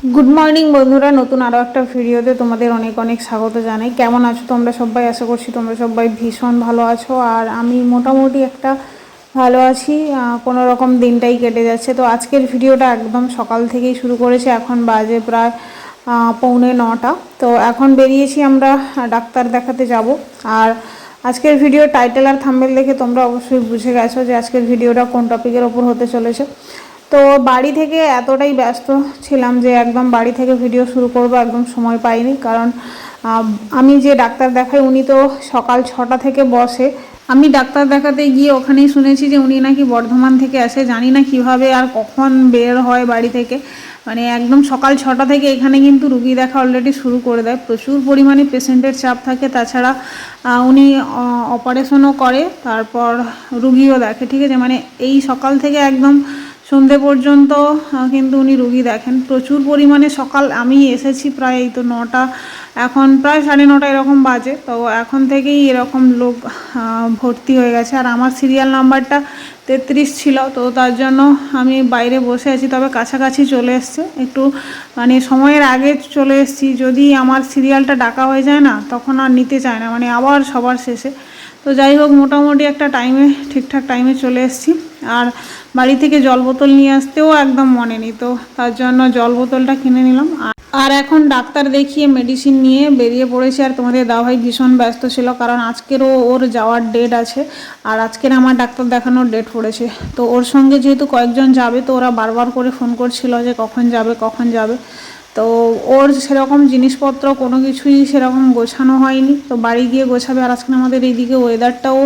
Good morning বন্ধুরা। নতুন আরও একটা ভিডিওতে তোমাদের অনেক অনেক স্বাগত জানাই। কেমন আছো তোমরা সবাই? আশা করছি তোমরা সবাই ভীষণ ভালো আছো। আর আমি মোটামুটি একটা ভালো আছি। কোনো রকম দিনটাই কেটে যাচ্ছে। তো আজকের ভিডিওটা একদম সকাল থেকেই শুরু করেছে। এখন বাজে প্রায় পৌনে নটা। তো এখন বেরিয়েছি আমরা ডাক্তার দেখাতে যাব। আর আজকের ভিডিও টাইটেল আর থাম্বেল দেখে তোমরা অবশ্যই বুঝে গেছো যে আজকের ভিডিওটা কোন টপিকের ওপর হতে চলেছে। তো বাড়ি থেকে এতটাই ব্যস্ত ছিলাম যে একদম বাড়ি থেকে ভিডিও শুরু করব, একদম সময় পাইনি। কারণ আমি যে ডাক্তার দেখাই, উনি তো সকাল ছটা থেকে বসে। আমি ডাক্তার দেখাতে গিয়ে ওখানেই শুনেছি যে উনি নাকি বর্ধমান থেকে আসে। জানি না কীভাবে আর কখন বের হয় বাড়ি থেকে। মানে একদম সকাল ছটা থেকে এখানে কিন্তু রুগী দেখা অলরেডি শুরু করে দেয়। প্রচুর পরিমাণে পেশেন্টের চাপ থাকে। তাছাড়া উনি অপারেশনও করে। তারপর রুগীও দেখে, ঠিক আছে? মানে এই সকাল থেকে একদম সন্ধে পর্যন্ত কিন্তু উনি রুগী দেখেন। প্রচুর পরিমাণে সকাল আমি এসেছি প্রায় এই তো নটা, এখন প্রায় সাড়ে নটা এরকম বাজে। তো এখন থেকেই এরকম লোক ভর্তি হয়ে গেছে। আর আমার সিরিয়াল নাম্বারটা তেত্রিশ ছিল, তো তার জন্য আমি বাইরে বসে আছি, তবে কাছাকাছি চলে এসছে। একটু মানে সময়ের আগে চলে এসেছি। যদি আমার সিরিয়ালটা ডাকা হয়ে যায় না, তখন আর নিতে চায় না। মানে আবার সবার শেষে। তো যাই হোক, মোটামুটি একটা টাইমে ঠিকঠাক টাইমে চলে এসেছি। আর বাড়ি থেকে জল বোতল নিয়ে আসতেও একদম মনে নেই, তো তার জন্য জল বোতলটা কিনে নিলাম। আর- এখন ডাক্তার দেখিয়ে মেডিসিন নিয়ে বেরিয়ে পড়েছি। আর তোমাদের দাওয়াই ভীষণ ব্যস্ত ছিল, কারণ আজকেরও ওর যাওয়ার ডেট আছে, আর আজকের আমার ডাক্তার দেখানোর ডেট পড়েছে। তো ওর সঙ্গে যেহেতু কয়েকজন যাবে, তো ওরা বারবার করে ফোন করছিল যে কখন যাবে কখন যাবে। তো ওর সেরকম জিনিসপত্র কোনো কিছুই সেরকম গোছানো হয়নি। তো বাড়ি গিয়ে গোছাবে আর আজকে আমাদের এইদিকে ওয়েদারটাও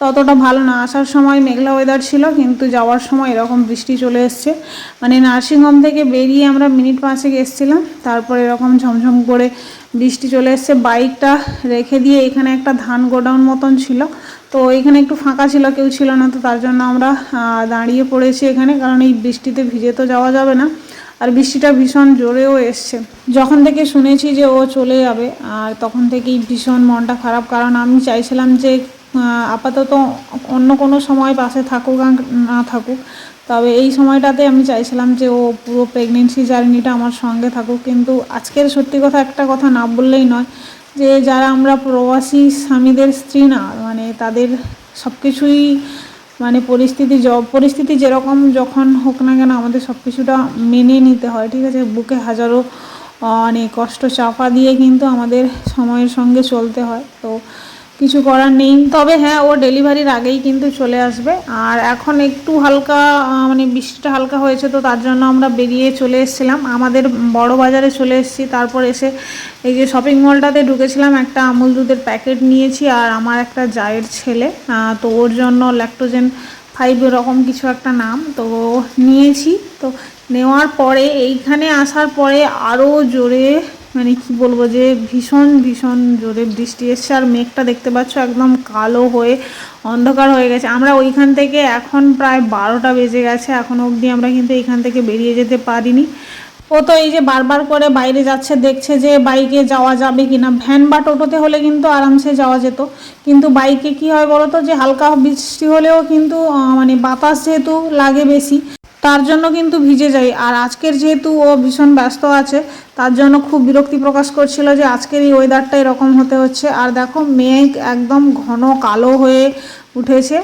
ততটা ভালো না। আসার সময় মেঘলা ওয়েদার ছিল, কিন্তু যাওয়ার সময় এরকম বৃষ্টি চলে এসছে। মানে নার্সিংহোম থেকে বেরিয়ে আমরা মিনিট পাঁচেক এসেছিলাম, তারপর এরকম ঝমঝম করে বৃষ্টি চলে এসছে। বাইকটা রেখে দিয়ে এখানে একটা ধান গোডাউন মতন ছিল। তো এখানে একটু ফাঁকা ছিল, কেউ ছিল না, তো তার জন্য আমরা দাঁড়িয়ে পড়েছি এখানে, কারণ এই বৃষ্টিতে ভিজে তো যাওয়া যাবে না। আর বৃষ্টিটা ভীষণ জোরেও এসছে। যখন থেকে শুনেছি যে ও চলে যাবে, আর তখন থেকেই ভীষণ মনটা খারাপ, কারণ আমি চাইছিলাম যে আপাতত অন্য কোনো সময় পাশে থাকুক আর না থাকুক। তবে এই সময়টাতে আমি চাইছিলাম যে ও পুরো প্রেগনেন্সি জার্নিটা আমার সঙ্গে থাকুক। কিন্তু আজকের সত্যি কথা একটা কথা না বললেই নয়, যে যারা আমরা প্রবাসী স্বামীদের স্ত্রী না মানে তাদের সব কিছুই মানে পরিস্থিতি পরিস্থিতি যেরকম যখন হোক না কেন আমাদের সব কিছুটা মেনে নিতে হয়, ঠিক আছে? বুকে হাজারো মানে কষ্ট চাপা দিয়ে কিন্তু আমাদের সময়ের সঙ্গে চলতে হয়। তো কিছু করার নেই। তবে হ্যাঁ ও ডেলিভারির আগেই কিন্তু চলে আসবে। আর এখন একটু হালকা মানে বৃষ্টিটা হালকা হয়েছে তো তার জন্য আমরা বেরিয়ে চলে এসেছিলাম। আমাদের বড় বাজারে চলে এসেছি। তারপর এসে এই যে শপিং মলটাতে ঢুকেছিলাম, একটা আমুল দুধের প্যাকেট নিয়েছি আর আমার একটা জায়ের ছেলে। তো ওর জন্য ল্যাক্টোজেন ফাইভ এরকম কিছু একটা নাম তো নিয়েছি। তো নেওয়ার পরে, এইখানে আসার পরে আরও জোরে মানে কি বলব যে ভীষণ ভীষণ জোরে বৃষ্টি এসছে আর মেঘটা দেখতে পাচ্ছ একদম কালো হয়ে অন্ধকার হয়ে গেছে। আমরা ওইখান থেকে এখন প্রায় বারোটা বেজে গেছে এখনও অবধি আমরা কিন্তু এইখান থেকে বেরিয়ে যেতে পারিনি। ও তো এই যে বারবার করে বাইরে যাচ্ছে, দেখছে যে বাইকে যাওয়া যাবে কিনা। ভ্যান বা টোটোতে হলে কিন্তু আরামসে যাওয়া যেত। কিন্তু বাইকে কি হয় বলো তো যে হালকা বৃষ্টি হলেও কিন্তু মানে বাতাস যেহেতু লাগে বেশি। তার জন্য কিন্তু ভিজে যাই। আর আজকের যেহেতু ও ভীষণ ব্যস্ত আছে, তার জন্য খুব বিরক্তি প্রকাশ করছিল যে আজকের এই ওয়েদারটা এরকম হতে হচ্ছে। আর দেখো, মেঘ একদম ঘন কালো হয়ে উঠেছে।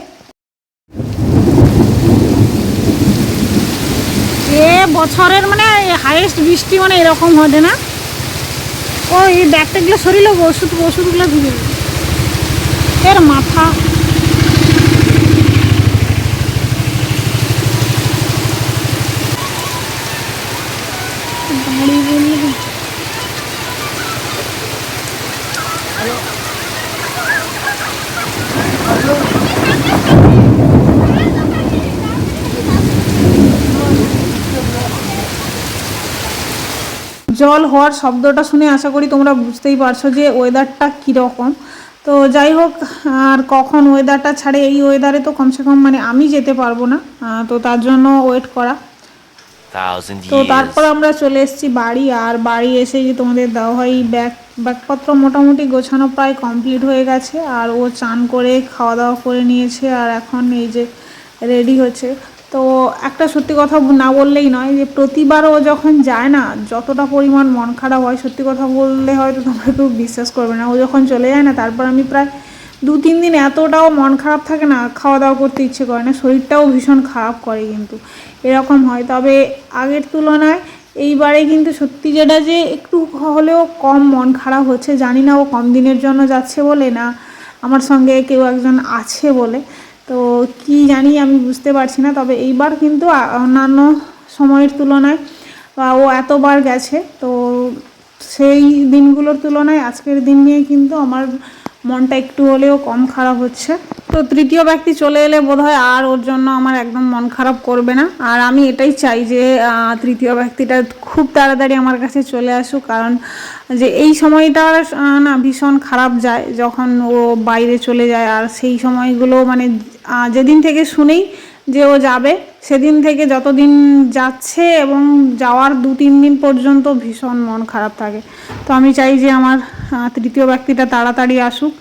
এ বছরের মানে হাইয়েস্ট বৃষ্টি মানে এরকম হবে না। ও এই ব্যাগটাগুলো সরিল ওষুধ ওষুধগুলো ধুয়ে এর মাথা দাঁড়ি বললি জল হওয়ার শব্দটা শুনে আশা করি তোমরা বুঝতেই পারছ যে ওয়েদারটা কীরকম। তো যাই হোক আর কখন ওয়েদারটা ছাড়ে এই ওয়েদারে তো কমসে কম মানে আমি যেতে পারব না তো তার জন্য ওয়েট করা। তো তারপর আমরা চলে এসেছি বাড়ি আর বাড়ি এসে যে তোমাদের দেওয়া হয় ব্যাগ ব্যাগপত্র মোটামুটি গোছানো প্রায় কমপ্লিট হয়ে গেছে আর ও চান করে খাওয়া দাওয়া করে নিয়েছে আর এখন এই যে রেডি হচ্ছে। তো একটা সত্যি কথা না বললেই নয় যে প্রতিবারও যখন যায় না, যতটা পরিমাণ মন খারাপ হয়, সত্যি কথা বললে হয়তো তোমরা কেউ বিশ্বাস করবে না। ও যখন চলে যায় না, তারপর আমি প্রায় দু, তিন দিন এতটাও মন খারাপ থাকে না, খাওয়া দাওয়া করতে ইচ্ছে করে না, শরীরটাও ভীষণ খারাপ করে কিন্তু। এরকম হয়। তবে আগের তুলনায় এইবারে কিন্তু সত্যি যেটা যে একটু হলেও কম মন খারাপ হচ্ছে। জানি না ও কম দিনের জন্য যাচ্ছে বলে না, আমার সঙ্গে কেউ একজন আছে বলে। তো কি জানি আমি বুঝতে পারছি না, তবে এইবার কিন্তু অন্যান্য সময়ের তুলনায় বা ও এতবার গেছে, তো সেই দিনগুলোর তুলনায় আজকের দিন নিয়ে কিন্তু আমার মনটা একটু হলেও কম খারাপ হচ্ছে। তো তৃতীয় ব্যক্তি চলে এলে বোধহয় আর ওর জন্য আমার একদম মন খারাপ করবে না। আর আমি এটাই চাই যে তৃতীয় ব্যক্তিটা খুব তাড়াতাড়ি আমার কাছে চলে আসুক। কারণ যে এই সময়টা না, ভীষণ খারাপ যায় যখন ও বাইরে চলে যায়। আর সেই সময়গুলো মানে যেদিন থেকে শুনেই যে ও যাবে, সেদিন থেকে যতদিন যাচ্ছে এবং যাওয়ার দু তিন দিন পর্যন্ত ভীষণ মন খারাপ থাকে। তো আমি চাই যে আমার তৃতীয় ব্যক্তিটা তাড়াতাড়ি আসুক।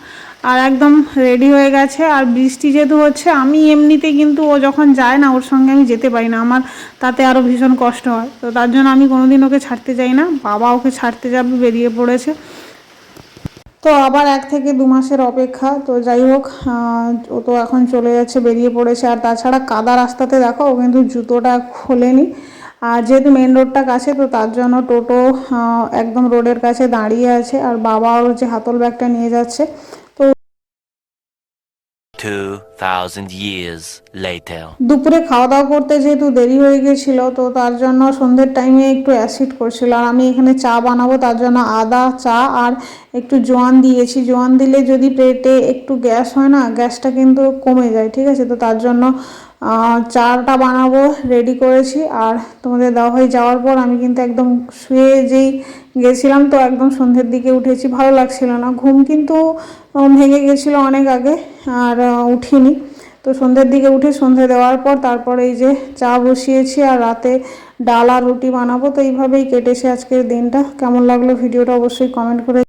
আর একদম রেডি হয়ে গেছে। আর বৃষ্টি যেহেতু হচ্ছে, আমি এমনিতে কিন্তু ও যখন যায় না, ওর সঙ্গে আমি যেতে পারি না। আমার তাতে আরও ভীষণ কষ্ট হয়। তো তার জন্য আমি কোনোদিন ওকে ছাড়তে চাই না। বাবা ওকে ছাড়তে যাবে, বেরিয়ে পড়েছে। তো আবার এক থেকে দু মাসের অপেক্ষা। তো যাই হোক ও তো এখন চলে যাচ্ছে, বেরিয়ে পড়েছে। আর তাছাড়া কাদা রাস্তাতে দেখো, ও কিন্তু জুতোটা খোলেনি। আর যেহেতু মেন রোডটা কাছে, তো তার জন্য টোটো একদম রোডের কাছে দাঁড়িয়ে আছে। আর বাবা ওর যে হাতল ব্যাগটা নিয়ে যাচ্ছে 2,000 years later. দুপুরে খাওয়া দাওয়া করতে যেহেতু দেরি হয়ে গেছিল তো তার জন্য সন্ধ্যের টাইমে একটু অ্যাসিড করছিল। আর আমি এখানে চা বানাবো তার জন্য আদা চা আর একটু জোয়ান দিয়েছি। জোয়ান দিলে যদি পেটে একটু গ্যাস হয় না গ্যাসটা কিন্তু কমে যায় ঠিক আছে? তো তার জন্য চাটা বানাবো রেডি করেছি। আর তোমাদের দেওয়া হয়ে যাওয়ার পর আমি কিন্তু একদম শুয়ে যেই গেছিলাম, তো একদম সন্ধ্যের দিকে উঠেছি। ভালো লাগছিল না। ঘুম কিন্তু ভেঙে গেছিল অনেক আগে, আর উঠিনি। তো সন্ধ্যের দিকে উঠে সন্ধে দেওয়ার পর তারপরে এই যে চা বসিয়েছি, আর রাতে ডাল আর রুটি বানাবো। তো এইভাবেই কেটেছে আজকের দিনটা। কেমন লাগল ভিডিওটা অবশ্যই কমেন্ট করে